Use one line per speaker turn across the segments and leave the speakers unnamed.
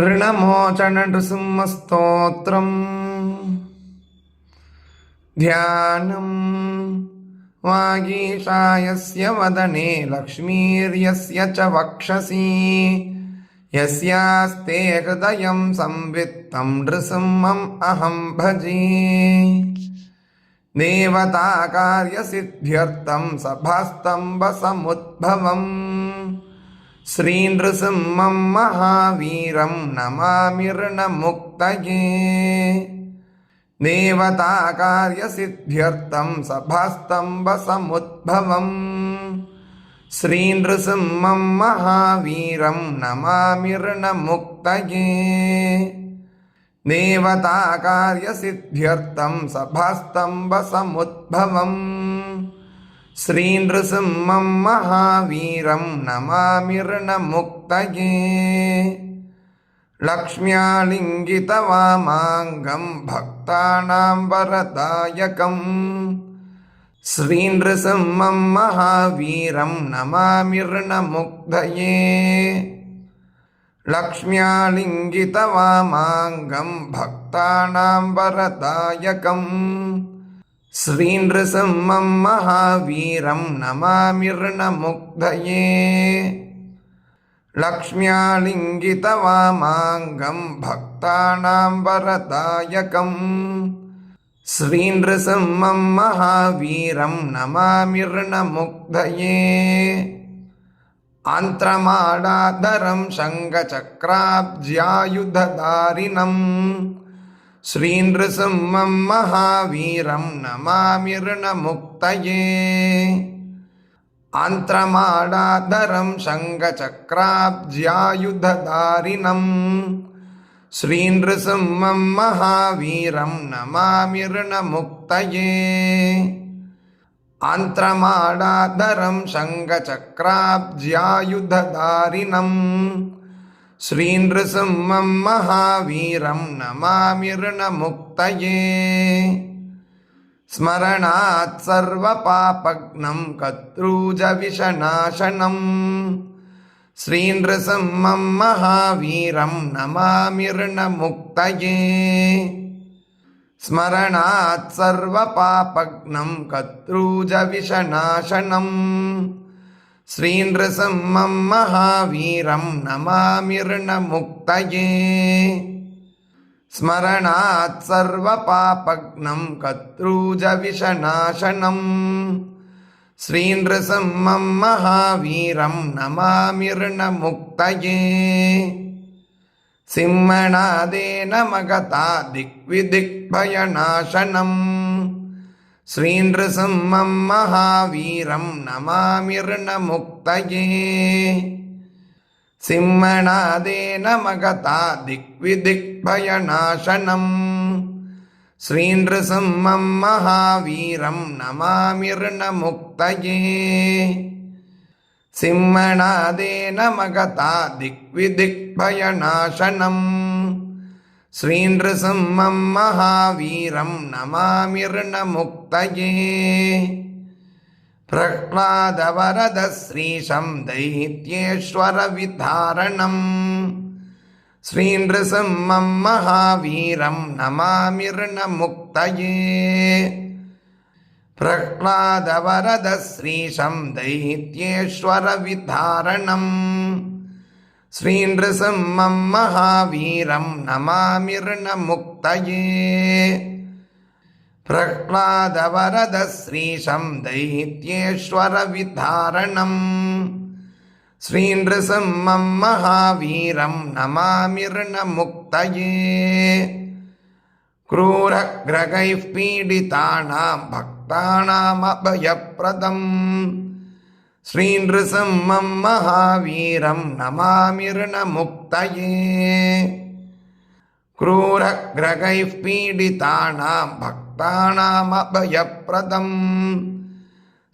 ऋणमोचननृसिंहस्तोत्रम्। ध्यानम् वागीशायस्य वदने लक्ष्मीर्यस्य च वक्षसि। यस्यास्ते हृदयं संवित्तं नृसिंहम् अहं भजे। देवताकार्यसिद्ध्यर्थं सभास्तम्भसमुद्भवम् శ్రీనృసింహం మహావీరం నమామిర్ణముక్తయే దేవతాకార్యసిద్ధ్యర్థం సభాస్తంభసముద్భవం శ్రీనృసింహం మహావీరం నమామిర్ణముక్తయే దేవతాకార్యసిద్ధ్యర్థం సభాస్తంభసముద్భవం श्रीनृसिंहं महावीरं नमामिर्नमुक्तये। लक्ष्म्यालिङ्गितवामाङ्गं भक्तानां वरदायकम् श्रीनृसिंहं महावीरं नमामिर्नमुग्धये लक्ष्म्यालिङ्गितवामाङ्गं भक्तानां वरदायकम् श्रीनृसिंहं महावीरं नमामिर्नमुग्धये। लक्ष्म्यालिङ्गितवामाङ्गं भक्तानां वरदायकम्। श्रीनृसिंहं महावीरं नमामिर्नमुग्धये। आन्त्रमाडाधरं शङ्खचक्राब्ज्यायुधधारिणम् श्रीनृसिंहं महावीरं नमामिर्नमुक्तये आन्त्रमाडाधरं शङ्खचक्राब्ज्यायुधधारिणम् श्रीनृसिंहं महावीरं नमामिर्नमुक्तये आन्त्रमाडाधरं शङ्खचक्राब्ज्यायुधधारिणम् श्रीनृसिंहं महावीरं नमामिर्नमुक्तये स्मरणात् सर्वपापघ्नं कत्रूजविषनाशनम् श्रीनृसिंहं महावीरं नमामिर्नमुक्तये स्मरणात् सर्वपापघ्नं कत्रूजविषनाशनम् श्रीनृसिंहं महावीरं नमामि ऋणमुक्तये स्मरणात् सर्वपापघ्नं कत्रूजविषनाशनम् श्रीनृसिंहं महावीरं नमामि ऋणमुक्तये सिंहणादेन मगता दिग्विदिग्भयनाशनम् श्रीनृसिंहं महावीरं नमामिर्णमुक्तये सिंहनादेन मगता दिग्विदिग्भयनाशनम् श्रीनृसिंहं महावीरं नमामिर्णमुक्तये सिंहनादेन मगता दिग्विदिग्भयनाशनम् श्रीन्दृसिंहं महावीरं नमामिर्णमुक्तये प्रह्लादवरदश्रीशं दैत्येश्वरविधारणम् दैत्येश्वरविधारणं। श्रीन्दृसिंहं महावीरं नमामिर्णमुक्तये प्रह्लादवरदश्रीशं दैत्येश्वरविधारणम् ஸ்ரீநசிம்மம் மகாவீரம் நமாமிர்ண முக்தயே பிரஹ்லாதவரத ஸ்ரீஷம் தைத்யேஸ்வர விதாரணம் ஸ்ரீநசிம்மம் மகாவீரம் நமாமிர்ண முக்தயே क्रूरग्रगैः पीडितानां भक्तानामभयप्रदम् ஸ்ரீநம் மகாவீரம் நமாமிருணமுக்தயே क्रूरग्रगैः पीडितानां भक्तानामभयप्रदम्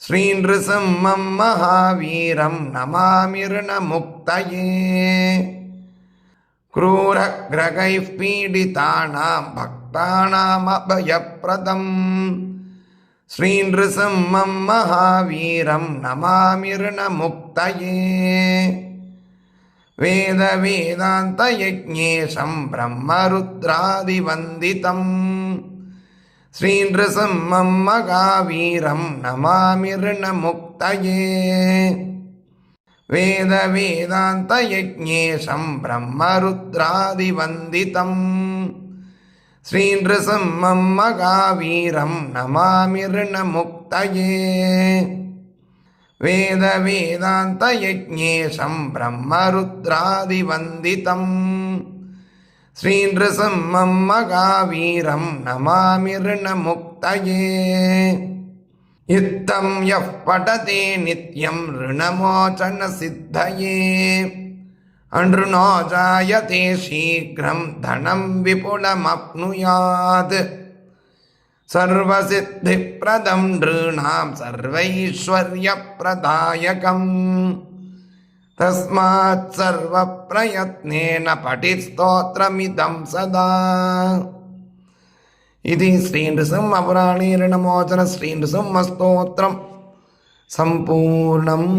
श्रीनृसिंहं महावीरं नमामिर्णमुक्तये क्रूरग्रगैः पीडितानां भक्तानामभयप्रदम् ஸ்ரீநம் மகாவீரம் நமாமிருண முக்தயே வேத வேதாந்த யஜ்ஞேஷம் பிரம்மருத்ராதிவந்திதம் ஸ்ரீநம் மகாவீரம் நமாமிருண முக்தயே வேத வேதாந்த யஜ்ஞேஷம் பிரம்மருத்ராதிவந்திதம் ஸ்ரீநம் மகாவீரம் நமாமி ரிணமுக்தயே. வேத வேதாந்த யஜ்ஞேஷம் பிரம்மருத்ராதிவந்திதம். ஸ்ரீநம் மகாவீரம் நமாமி ரிணமுக்தயே. இத்தம் யப் படதே நித்யம் ரிணமோச்சன சித்தயே. அன்று நோ ஜாயதே சீக்கிரம் தனம் விபுலமப்னுயாது. சர்வசித்தி பிரதம் நிருணாம் சர்வைஸ்வர்ய பிரதாயகம் தஸ்மாத் சர்வ பிரயத்னேன படி ஸ்தோத்திரமிதம் சதா. இது ஸ்ரீநृसिं अपराणीर्णमोचन ஸ்ரீநृसिं மஸ்தோத்திரம் சம்பூர்ணம்